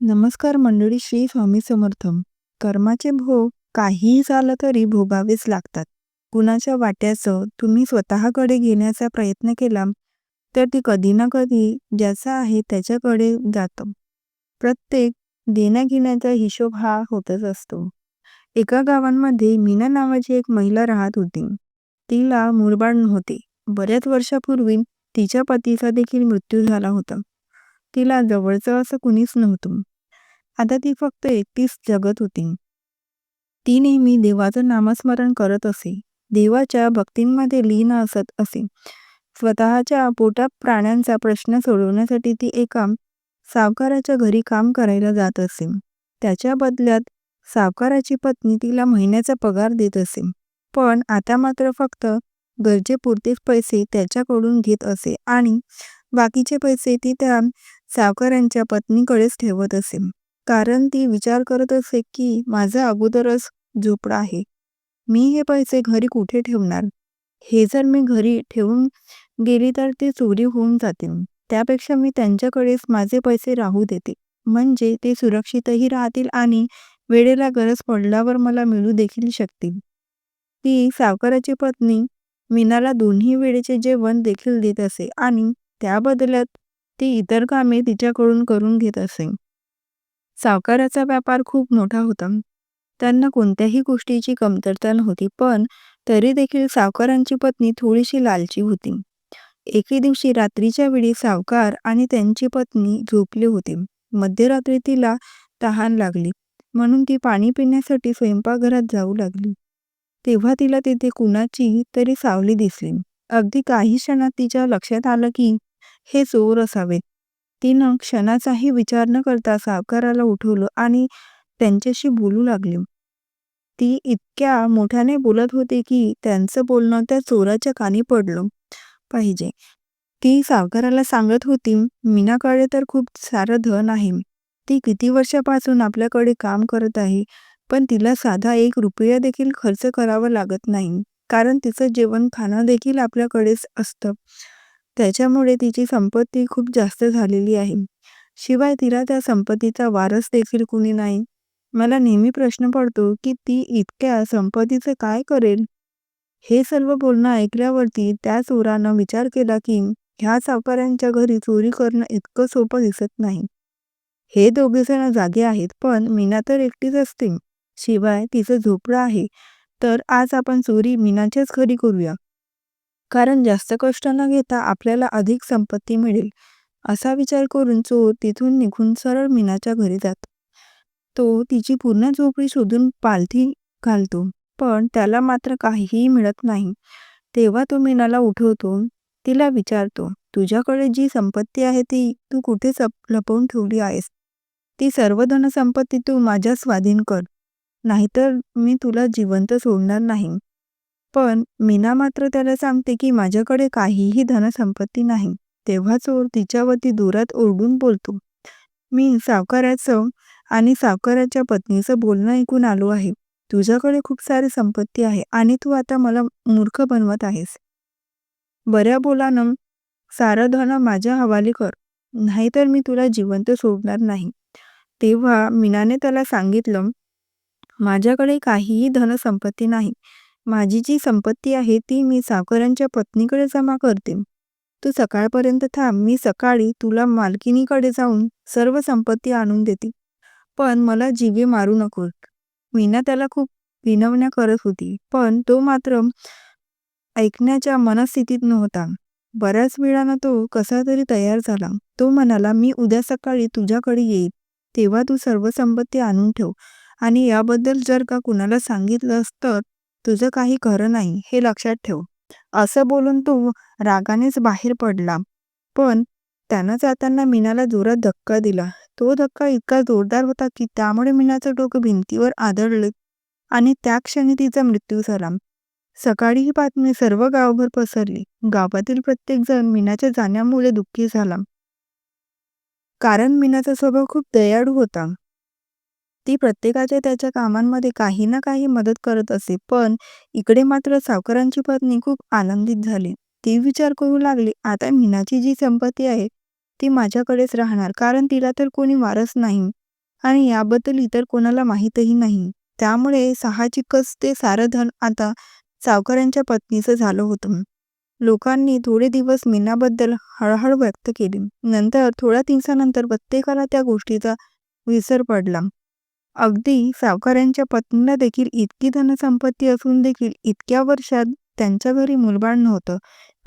नमस्कार मंडळी श्री स्वामी समर्थम. कर्माचे भोग काहीही झालं तरी भोगावेच लागतात. कुणाच्या वाट्याचं तुम्ही स्वतःकडे घेण्याचा प्रयत्न केला तर ती कधी ना कधी ज्याचा आहे त्याच्याकडे जातं. प्रत्येक देण्याघेण्याचा हिशोब हा होतच असतो. एका गावांमध्ये मीना नावाची एक महिला राहत होती. तिला मुरबाड नव्हते. बऱ्याच वर्षापूर्वी तिच्या पतीचा देखील मृत्यू झाला होता. तिला जवळचं असं कुणीच नव्हतं. आता ती फक्त एकटीच जगत होती. ती नेहमी देवाचं नामस्मरण करत असे. देवाच्या भक्तींमध्ये लीन असत असे. स्वतःच्या पोटात प्राण्यांचा प्रश्न सोडवण्यासाठी ती एका सावकाराच्या घरी काम करायला जात असे. त्याच्या बदल्यात सावकाराची पत्नी तिला महिन्याचा पगार देत असे. पण आता मात्र फक्त गरजेपुरतेच पैसे त्याच्याकडून घेत असे आणि बाकीचे पैसे ती त्या सावकारांच्या पत्नीकडेच ठेवत असे. कारण ती विचार करत असे की माझा अगोदरच झोपडा आहे. मी हे पैसे घरी कुठे ठेवणार? हे जर मी घरी ठेवून गेली तर ते चोरी होऊन जातील. त्यापेक्षा मी त्यांच्याकडेच माझे पैसे राहू देते. म्हणजे ते सुरक्षितही राहतील आणि वेळेला गरज पडल्यावर मला मिळू देखील शकतील. ती सावकाराची पत्नी मीनाला दोन्ही वेळेचे जेवण देखील देत असे आणि त्या बदल्यात ती इतर कामे तिच्याकडून करून घेत असे. सावकाराचा व्यापार खूप मोठा होता. त्यांना कोणत्याही गोष्टीची कमतरता नव्हती पण तरी देखील सावकारांची पत्नी थोडीशी लालची होती. एके दिवशी रात्रीच्या वेळी सावकार आणि त्यांची पत्नी झोपले होते. मध्यरात्री तिला तहान लागली म्हणून ती पाणी पिण्यासाठी स्वयंपाकघरात जाऊ लागली. तेव्हा तिला तिथे कुणाची तरी सावली दिसली. अगदी काही क्षणात तिच्या लक्षात आलं की हे चोर असावेत. तिनं क्षणाचाही विचार न करता सावकाराला उठवलं आणि त्यांच्याशी बोलू लागली. ती इतक्या मोठ्याने बोलत होती की त्यांचं बोलणं त्या चोराच्या कानी पडलं पाहिजे. ती सावकाराला सांगत होती मीनाकडे तर खूप सारं धन आहे. ती किती वर्षापासून आपल्याकडे काम करत आहे पण तिला साधा एक रुपया देखील खर्च करावा लागत नाही. कारण तिचं जेवण खाणं देखील आपल्याकडेच असतं. त्याच्यामुळे तिची संपत्ती खूप जास्त झालेली आहे. शिवाय तिला त्या संपत्तीचा वारस देखील कुणी नाही. मला नेहमी प्रश्न पडतो की ती इतक्या संपत्तीचं काय करेल? हे सर्व बोलणं ऐकल्यावरती त्या चोरानं विचार केला की ह्या सावकारांच्या घरी चोरी करणं इतकं सोपं दिसत नाही. हे दोघे जण जागे आहेत पण मीना तर एकटीच असते. शिवाय तिचं झोपडं आहे. तर आज आपण चोरी मीनाच्याच घरी करूया. कारण जास्त कष्ट न घेता आपल्याला अधिक संपत्ती मिळेल असा विचार करून चोर तिथून निघून सरळ मीनाच्या घरी जातो. तो तिची पूर्ण झोपडी शोधून पालथी घालतो पण त्याला मात्र काहीही मिळत नाही. तेव्हा तो मीनाला उठवतो तिला विचारतो तुझ्याकडे जी संपत्ती आहे ती तू कुठे लपवून ठेवली आहेस? ती सर्व धनसंपत्ती तू माझ्या स्वाधीन कर. नाहीतर मी तुला जिवंत सोडणार नाही. पण मीना मात्र त्याला सांगते की माझ्याकडे काहीही धनसंपत्ती नाही. तेव्हा चोर तिच्यावरती दुरात ओरडून बोलतो. मी सावकाराचं आणि सावकाराच्या पत्नीचं बोलणं ऐकून आलो आहे. तुझ्याकडे खूप सारी संपत्ती आहे आणि तू आता मला मूर्ख बनवत आहेस. बऱ्या बोलानं सारं धन माझ्या हवाली कर. नाहीतर मी तुला जिवंत सोडणार नाही. तेव्हा मीनाने त्याला सांगितलं माझ्याकडे काहीही धनसंपत्ती नाही. माझी जी संपत्ती आहे ती मी सावकारांच्या पत्नीकडे जमा करते. तू सकाळपर्यंत थांब मी सकाळी तुला मालकिनीकडे जाऊन सर्व संपत्ती आणून देते. पण मला जीवे मारू नको मीना त्याला खूप विनवण्या करत होती पण तो मात्र ऐकण्याच्या मनस्थितीत नव्हता. बऱ्याच वेळानं तो कसा तरी तयार झाला. तो म्हणाला मी उद्या सकाळी तुझ्याकडे येईल तेव्हा तू सर्व संपत्ती आणून ठेव. आणि याबद्दल जर का कुणाला सांगितलं तर तुझं काही खरं नाही हे लक्षात ठेव. असं बोलून तो रागानेच बाहेर पडला. पण त्यानं जाताना मीनाला जोरात धक्का दिला. तो धक्का इतका जोरदार होता की त्यामुळे मीनाचं डोकं भिंतीवर आदळलं आणि त्या क्षणी तिचा मृत्यू झाला. सकाळी ही बातमी सर्व गावभर पसरली. गावातील प्रत्येक जण मीनाच्या जाण्यामुळे दुःखी झाला. कारण मीनाचा स्वभाव खूप दयाळू होता. ती प्रत्येकाच्या त्याच्या कामांमध्ये काही ना काही मदत करत असे. पण इकडे मात्र सावकारांची पत्नी खूप आनंदित झाली. ती विचार करू लागली आता मीनाची जी संपत्ती आहे ती माझ्याकडेच राहणार. कारण तिला तर कोणी वारस नाही आणि याबद्दल इतर कोणाला माहीतही नाही. त्यामुळे साहजिकच ते सारं धन आता सावकारांच्या पत्नीचं झालं होतं. लोकांनी थोडे दिवस मीनाबद्दल हळहळ व्यक्त केली. नंतर थोड्या दिवसानंतर प्रत्येकाला त्या गोष्टीचा विसर पडला. अगदी सावकारांच्या पत्नीला देखील इतकी धनसंपत्ती असून देखील इतक्या वर्षात त्यांच्या घरी मुलबाळ नव्हतं.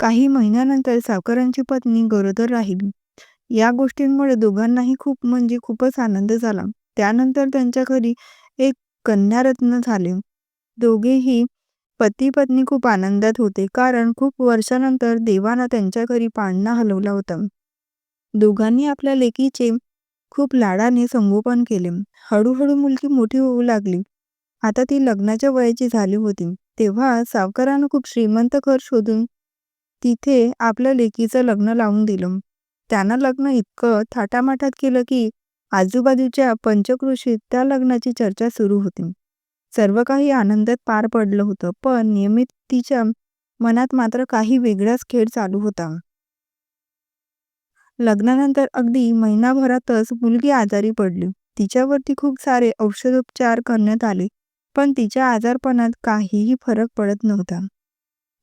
काही महिन्यानंतर सावकारांची पत्नी गरोदर राहिली. या गोष्टींमुळे दोघांनाही खूप म्हणजे खूपच आनंद झाला. त्यानंतर त्यांच्या घरी एक कन्यारत्न झाले. दोघेही पती पत्नी खूप आनंदात होते कारण खूप वर्षानंतर देवानं त्यांच्या घरी पाळणा हलवला होता. दोघांनी आपल्या लेकीचे खूप लाडाने संगोपन केले. हळूहळू मुलगी मोठी होऊ लागली. आता ती लग्नाच्या वयाची झाली होती. तेव्हा सावकारानं खूप श्रीमंत घर शोधून तिथे आपल्या लेकीचं लग्न लावून दिलं. त्यानं लग्न इतकं थाटामाटात केलं की आजूबाजूच्या पंचकृषीत त्या लग्नाची चर्चा सुरू होती. सर्व काही आनंदात पार पडलं होतं पण नियमित तिच्या मनात मात्र काही वेगळाच खेळ चालू होता. लग्नानंतर अगदी महिनाभरातच मुलगी आजारी पडली. तिच्यावरती खूप सारे औषधोपचार करण्यात आले पण तिच्या आजारपणात काहीही फरक पडत नव्हता.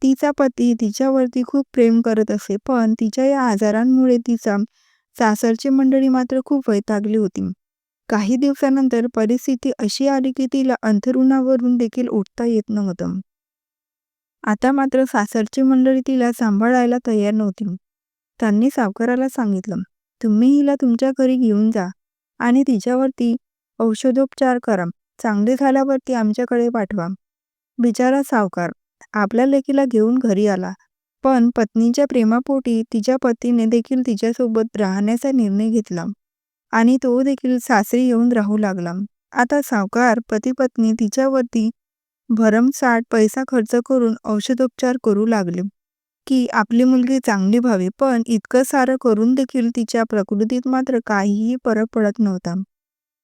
तिचा पती तिच्यावरती खूप प्रेम करत असे पण तिच्या या आजारांमुळे तिचा सासरची मंडळी मात्र खूप वैतागली होती. काही दिवसानंतर परिस्थिती अशी आली की तिला अंथरुणावरून देखील उठता येत नव्हतं. आता मात्र सासरची मंडळी तिला सांभाळायला तयार नव्हती. त्यांनी सावकाराला सांगितलं तुम्ही हिला तुमच्या घरी घेऊन जा आणि तिच्यावरती औषधोपचार करा. चांगले झाल्यावरती आमच्याकडे पाठवा. बिचारा सावकार आपल्या लेकीला घेऊन घरी आला. पण पत्नीच्या प्रेमापोटी तिच्या पतीने देखील तिच्यासोबत राहण्याचा निर्णय घेतला आणि तो देखील सासरी येऊन राहू लागला. आता सावकार पती पत्नी तिच्यावरती भरमसाठ पैसा खर्च करून औषधोपचार करू लागले. की आपली मुलगी चांगली व्हावी पण इतकं सारं करून देखील तिच्या प्रकृतीत मात्र काहीही फरक पडत नव्हता.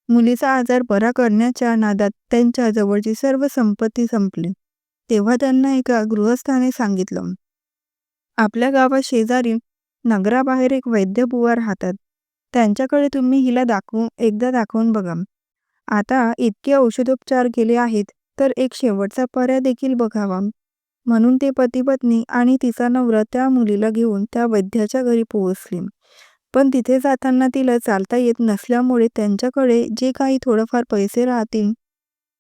मुलीचा आजार बरा करण्याच्या नादात त्यांच्या जवळची सर्व संपत्ती संपली. तेव्हा त्यांना एका गृहस्थाने सांगितलं आपल्या गावात शेजारी नगराबाहेर एक वैद्यबुवा राहतात. त्यांच्याकडे तुम्ही हिला दाखवून एकदा दाखवून बघा. आता इतके औषधोपचार केले आहेत तर एक शेवटचा पर्याय देखील बघावा. म्हणून ते पती पत्नी आणि तिचा नवरा त्या मुलीला घेऊन त्या वैद्याच्या घरी पोहोचले. पण तिथे जाताना तिला चालता येत नसल्यामुळे त्यांच्याकडे जे काही थोडंफार पैसे राहतील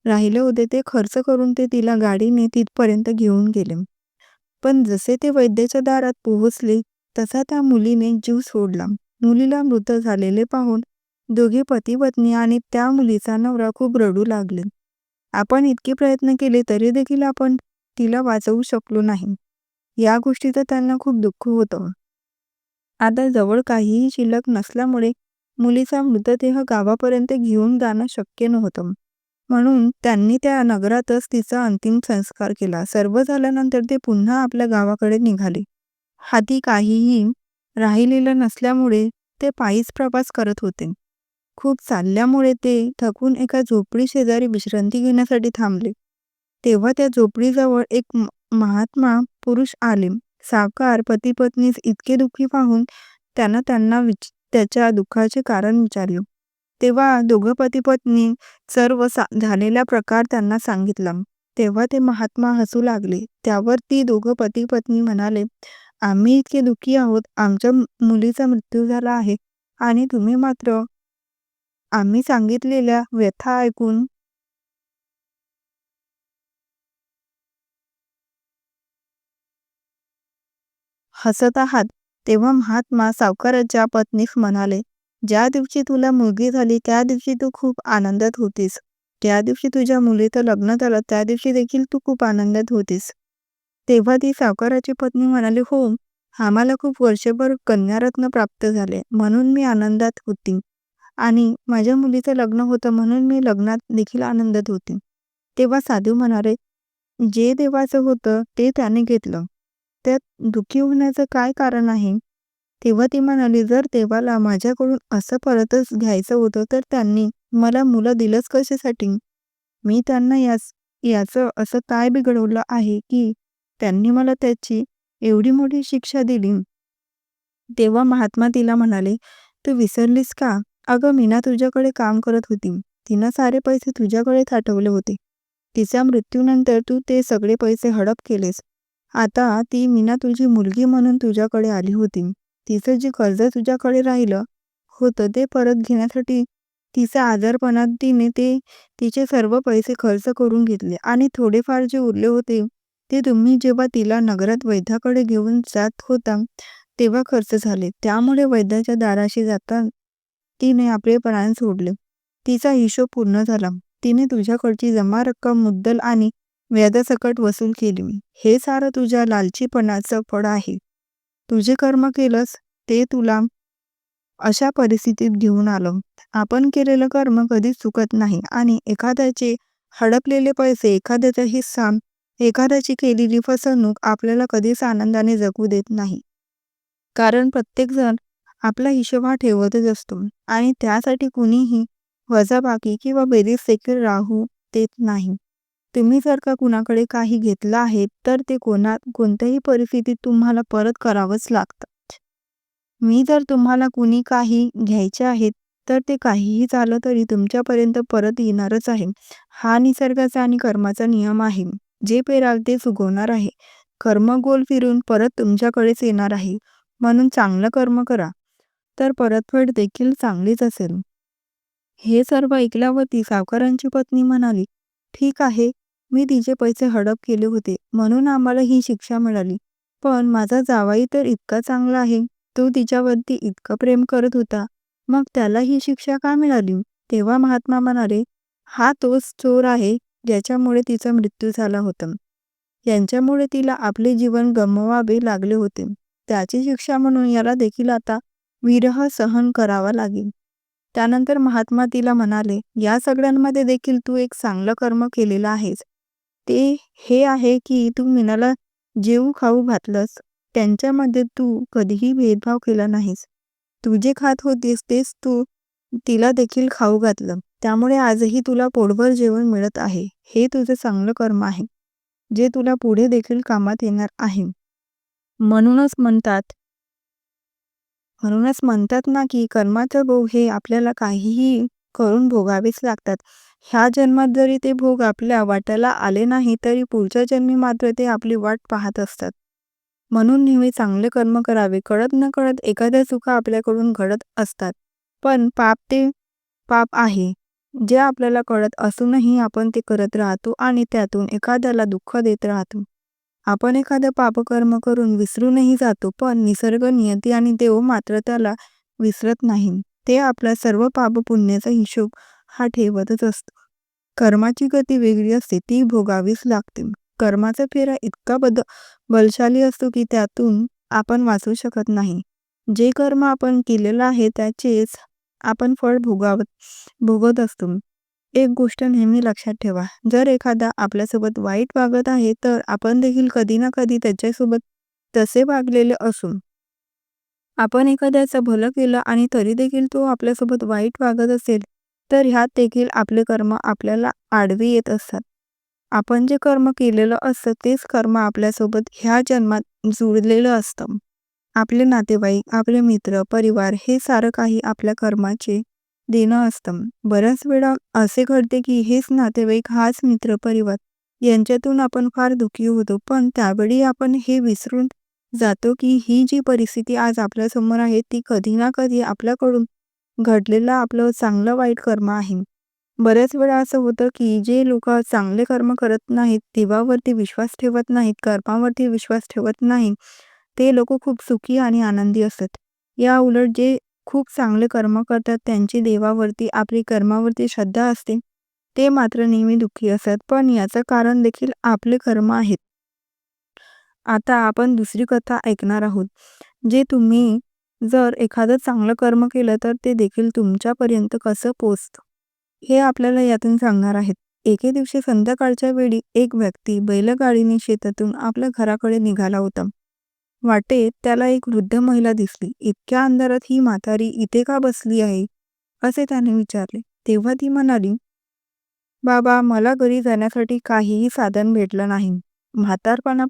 राहिले होते ते खर्च करून ते तिला गाडीने तिथपर्यंत घेऊन गेले. पण जसे ते वैद्याच्या दारात पोहोचले तसा त्या मुलीने जीव सोडला. मुलीला मृत झालेले पाहून दोघे पती पत्नी आणि त्या मुलीचा नवरा खूप रडू लागले. आपण इतके प्रयत्न केले तरी देखील आपण तिला वाचवू शकलो नाही. या गोष्टीचं त्यांना खूप दुःख होतं. आता जवळ काहीही शिल्लक नसल्यामुळे मुलीचा मृतदेह गावापर्यंत घेऊन जाणं शक्य नव्हतं. म्हणून त्यांनी त्या नगरातच तिचा अंतिम संस्कार केला. सर्व झाल्यानंतर ते पुन्हा आपल्या गावाकडे निघाले. हाती काहीही राहिलेलं नसल्यामुळे ते पायीच प्रवास करत होते. खूप चालल्यामुळे ते थकून एका झोपडी शेजारी विश्रांती घेण्यासाठी थांबले. तेव्हा त्या झोपडीजवळ एक महात्मा पुरुष आले. सावकार पती पत्नीस इतके दुःखी पाहून त्यानं त्यांना विच त्याच्या दुःखाचे कारण विचारले. तेव्हा दोघं पती पत्नी सर्व झालेला प्रकार त्यांना सांगितला. तेव्हा ते महात्मा हसू लागले. त्यावर ती दोघं पती पत्नी म्हणाले आम्ही इतके दुःखी आहोत. आमच्या मुलीचा मृत्यू झाला आहे आणि तुम्ही मात्र आम्ही सांगितलेल्या व्यथा ऐकून हसत आहात. तेव्हा महात्मा सावकाराच्या पत्नीस म्हणाले ज्या दिवशी तुला मुलगी झाली त्या दिवशी तू खूप आनंदात होतीस. ज्या दिवशी तुझ्या मुलीचं लग्न झालं त्या दिवशी देखील तू खूप आनंदात होतीस. तेव्हा ती सावकाराची पत्नी म्हणाली हो आम्हाला खूप वर्षभर कन्यारत्न प्राप्त झाले म्हणून मी आनंदात होती. आणि माझ्या मुलीचं लग्न होतं म्हणून मी लग्नात देखील आनंदात होते. तेव्हा साधू म्हणाले जे देवाचं होतं ते त्याने घेतलं. त्यात दुःखी होण्याचं काय कारण आहे? तेव्हा ती म्हणाली जर देवाला माझ्याकडून असं परतच घ्यायचं होतं तर त्यांनी मला मुलं दिलंच कशासाठी? मी त्यांना याच याचं असं काय बिघडवलं आहे की त्यांनी मला त्याची एवढी मोठी शिक्षा दिली? तेव्हा महात्मा तिला म्हणाले तू विसरलीस का? अगं मीना तुझ्याकडे काम करत होती. तिनं सारे पैसे तुझ्याकडे साठवले होते. तिच्या मृत्यूनंतर तू ते सगळे पैसे हडप केलेस. आता ती मीना तुझी मुलगी म्हणून तुझ्याकडे आली होती. तिचं जे कर्ज तुझ्याकडे राहिलं होतं ते परत घेण्यासाठी तिच्या आजारपणात तिने ते तिचे सर्व पैसे खर्च करून घेतले आणि थोडेफार जे उरले होते ते तुम्ही जेव्हा तिला नगरात वैद्याकडे घेऊन जात होता तेव्हा खर्च झाले. त्यामुळे वैद्याच्या दाराशी जाता तिने आपले प्राण सोडले. तिचा हिशोब पूर्ण झाला. तिने तुझ्याकडची जमा रक्कम मुद्दल आणि व्याजासकट वसूल केली हे सारं तुझ्या लालचीपणाचं फळ आहे. तुझे कर्म केलंस ते तुला अशा परिस्थितीत घेऊन आलं. आपण केलेलं कर्म कधीच चुकत नाही आणि एखाद्याचे हडपलेले पैसे एखाद्याचा हिस्सा एखाद्याची केलेली फसवणूक आपल्याला कधीच आनंदाने जगू देत नाही. कारण प्रत्येकजण आपला हिशोब हा ठेवतच असतो आणि त्यासाठी कुणीही वजाबाकी किंवा बेरीज देखील राहू देत नाही. तुम्ही जर का कुणाकडे काही घेतलं आहे तर ते कोणा कोणत्याही परिस्थितीत तुम्हाला परत करावंच लागतं. मी जर तुम्हाला कुणी काही घ्यायचे आहेत तर ते काहीही झालं तरी तुमच्यापर्यंत परत येणारच आहे. हा निसर्गाचा आणि कर्माचा नियम आहे. जे पेराल ते सुगवणार आहे. कर्म गोल फिरून परत तुमच्याकडेच येणार आहे. म्हणून चांगलं कर्म करा. तर परतफेड देखील चांगलीच असेल. हे सर्व ऐकल्यावरती सावकारांची पत्नी म्हणाली ठीक आहे. मी तिचे पैसे हडप केले होते. म्हणून आम्हाला ही शिक्षा मिळाली. पण माझा जावाई तर इतका चांगला आहे. तो तिच्यावरती इतकं प्रेम करत होता. मग त्याला ही शिक्षा का मिळाली? तेव्हा महात्मा म्हणाले हा तोच चोर आहे ज्याच्यामुळे तिचा मृत्यू झाला होता. यांच्यामुळे तिला आपले जीवन गमवावे लागले होते. त्याची शिक्षा म्हणून याला देखील आता विरह सहन करावा लागेल. त्यानंतर महात्मा तिला म्हणाले या सगळ्यांमध्ये देखील तू एक चांगलं कर्म केलेलं आहेस. ते हे आहे की तू मीनाला जेऊ खाऊ घातलंस. त्यांच्यामध्ये तू कधीही भेदभाव केला नाहीस. तू जे खात होतीस तेच तू तिला देखील खाऊ घातलं. त्यामुळे आजही तुला पोटभर जेवण मिळत आहे. हे तुझं चांगलं कर्म आहे. जे तुला पुढे देखील कामात येणार आहे. म्हणूनच म्हणतात म्हणूनच म्हणतात ना की कर्माचं भोग हे आपल्याला काहीही करून भोगावेच लागतात. ह्या जन्मात जरी ते भोग आपल्या वाट्याला आले नाही तरी पुढच्या जन्मी मात्र ते आपली वाट पाहत असतात. म्हणून नेहमी चांगले कर्म करावे. कळत न कळत एखाद्या चुका आपल्याकडून घडत असतात. पण पाप ते पाप आहे. जे आपल्याला कळत असूनही आपण ते करत राहतो आणि त्यातून एखाद्याला दुःख देत राहतो. आपण एखादं पापकर्म करून विसरूनही जातो पण निसर्ग नियती आणि देव मात्र त्याला विसरत नाही. ते आपल्या सर्व पाप पुण्याचा हिशोब हा ठेवतच असतो. कर्माची गती वेगळी असते ती भोगावीच लागते. कर्माचा फेरा इतका बद बलशाली असतो की त्यातून आपण वाचू शकत नाही. जे कर्म आपण केलेलं आहे त्याचेच आपण फळ भोगावत भोगत असतो. एक गोष्ट नेहमी लक्षात ठेवा. जर एखादा आपल्यासोबत वाईट वागत आहे तर आपण देखील कधी ना कधी त्याच्यासोबत तसे वागलेले असून आपण एखाद्याचं भलं केलं आणि तरी देखील तो आपल्यासोबत वाईट वागत असेल तर ह्यात देखील आपले कर्म आपल्याला आडवी येत असतात. आपण जे कर्म केलेलं असतं तेच कर्म आपल्यासोबत ह्या जन्मात जुळलेलं असतं. आपले नातेवाईक आपले मित्र परिवार हे सारं काही आपल्या कर्माचे देणं असतं. बऱ्याच वेळा असे घडते की हेच नातेवाईक हाच मित्र परिवार यांच्यातून आपण फार दुःखी होतो. पण त्यावेळी आपण हे विसरून जातो की ही जी परिस्थिती आज आपल्यासमोर आहे ती कधी ना कधी आपल्याकडून घडलेलं आपलं चांगलं वाईट कर्म आहे. बऱ्याच वेळा असं होतं की जे लोक चांगले कर्म करत नाहीत देवावरती विश्वास ठेवत नाहीत कर्मावरती विश्वास ठेवत नाहीत ते लोक खूप सुखी आणि आनंदी असतात. या उलट जे खूप चांगले कर्म करतात त्यांची देवावरती आपली कर्मावरती श्रद्धा असते ते मात्र नेहमी दुःखी असतात. पण याचं कारण देखील आपले कर्म आहेत. आता आपण दुसरी कथा ऐकणार आहोत जे तुम्ही जर एखादं चांगलं कर्म केलं तर ते देखील तुमच्यापर्यंत कसं पोचतं हे आपल्याला यातून सांगणार आहेत. एके दिवशी संध्याकाळच्या वेळी एक व्यक्ती बैलगाडीने शेतातून आपल्या घराकडे निघाला होता. वाटेत त्याला एक वृद्ध महिला दिसली. इतक्या अंधारात ही म्हातारी इथे का बसली आहे? असे त्याने विचारले. तेव्हा ती म्हणाली बाबा मला घरी जाण्यासाठी काहीही साधन भेटलं नाही. म्हातारपणा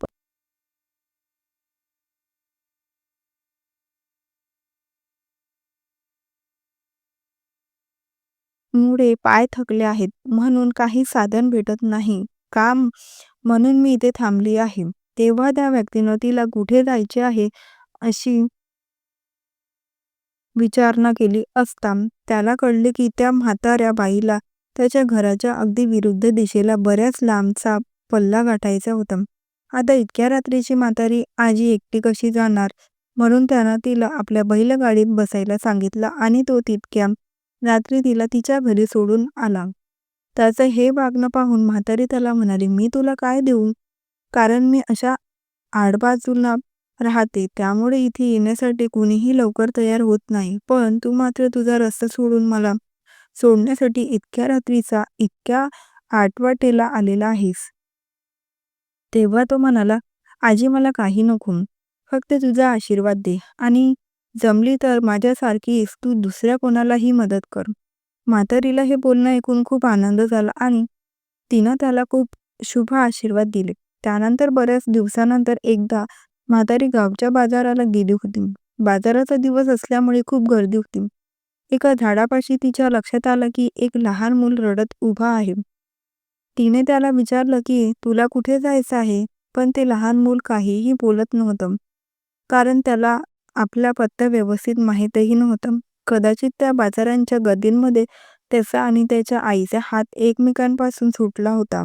मुळे पाय थकले आहेत. म्हणून काही साधन भेटत नाही. काम म्हणून मी इथे थांबली आहे. तेव्हा त्या व्यक्तीनं तिला कुठे जायचे आहे अशी विचारणा केली असता त्याला कळले की त्या म्हाताऱ्या बाईला त्याच्या घराच्या अगदी विरुद्ध दिशेला बऱ्याच लांबचा पल्ला गाठायचा होता. आता इतक्या रात्रीची म्हातारी आजी एकटी कशी जाणार? म्हणून त्यानं तिला आपल्या बैलगाडीत बसायला सांगितलं आणि तो तितक्या रात्री तिला तिच्या घरी सोडून आला. त्याचं हे वागणं पाहून म्हातारी त्याला म्हणाली मी तुला काय देऊ? कारण मी अशा आडबाजूला राहते. त्यामुळे इथे येण्यासाठी कुणीही लवकर तयार होत नाही. पण तू मात्र तुझा रस्ता सोडून मला सोडण्यासाठी इतक्या रात्रीचा इतक्या आठवाटेला आलेला आहेस. तेव्हा तो म्हणाला आजी मला काही नको. फक्त तुझा आशीर्वाद दे. आणि जमली तर माझ्यासारखीच तू दुसऱ्या कोणालाही मदत कर. म्हातारीला हे बोलणं ऐकून खूप आनंद झाला आणि तिनं त्याला खूप शुभ आशीर्वाद दिले. त्यानंतर बऱ्याच दिवसानंतर एकदा म्हातारी गावच्या बाजाराला गेली होती. बाजाराचा दिवस असल्यामुळे खूप गर्दी होती. एका झाडापाशी तिच्या लक्षात आलं की एक लहान मूल रडत उभा आहे. तिने त्याला विचारलं की तुला कुठे जायचं आहे? पण ते लहान मूल काहीही बोलत नव्हतं. कारण त्याला आपला पत्ता व्यवस्थित माहीतही नव्हतं. कदाचित त्या बाजारांच्या गदींमध्ये त्याचा आणि त्याच्या आईचा हात एकमेकांपासून सुटला होता.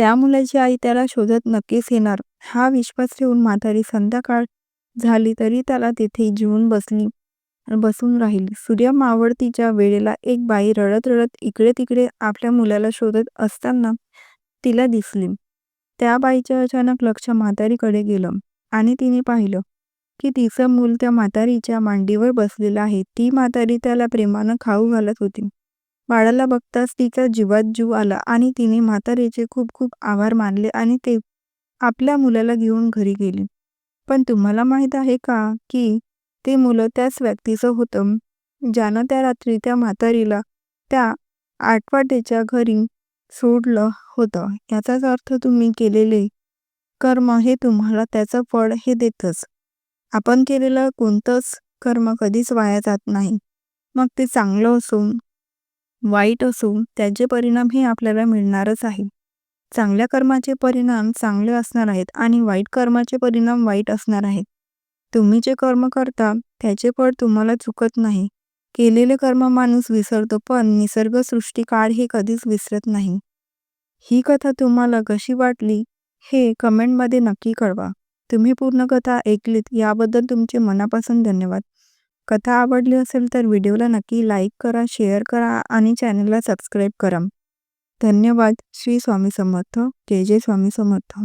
त्या मुलाची आई त्याला शोधत नक्कीच येणार. हा विश्वास ठेवून म्हातारी संध्याकाळ झाली तरी त्याला तिथे जीवन बसली बसून राहिली. सूर्य मावळतीच्या वेळेला एक बाई रडत रडत इकडे तिकडे आपल्या मुलाला शोधत असताना तिला दिसली. त्या बाईचं अचानक लक्ष म्हातारीकडे गेलं आणि तिने पाहिलं की तिचं मूल त्या म्हातारीच्या मांडीवर बसलेलं आहे. ती म्हातारी त्याला प्रेमानं खाऊ घालत होती. बाळाला बघताच तिचा जीवात जीव आला आणि तिने म्हातारीचे खूप खूप आभार मानले आणि ते आपल्या मुलाला घेऊन घरी गेली. पण तुम्हाला माहीत आहे का की ते मुलं त्याच व्यक्तीचं होतं ज्यानं त्या रात्री त्या म्हातारीला त्या आठवाटेच्या घरी सोडलं होतं. याचाच अर्थ तुम्ही केलेले कर्म हे तुम्हाला त्याचं फळ हे देतच. आपण केलेलं कोणतंच कर्म कधीच वाया जात नाही. मग ते चांगलं असो वाईट असो त्याचे परिणाम हे आपल्याला मिळणारच आहे. चांगल्या कर्माचे परिणाम चांगले असणार आहेत आणि वाईट कर्माचे परिणाम वाईट असणार आहेत. तुम्ही जे कर्म करता त्याचे फळ तुम्हाला चुकत नाही. केलेले कर्म माणूस विसरतो पण निसर्गसृष्टी काळ हे कधीच विसरत नाही. ही कथा तुम्हाला कशी वाटली हे कमेंटमध्ये नक्की कळवा. तुम्ही पूर्ण कथा ऐकलीत याबद्दल तुमचे मनापासून धन्यवाद. कथा आवडली असेल तर व्हिडिओला नक्की लाईक करा शेअर करा आणि चॅनलला सबस्क्राईब करा. धन्यवाद. श्री स्वामी समर्थ. जय जय स्वामी समर्थ.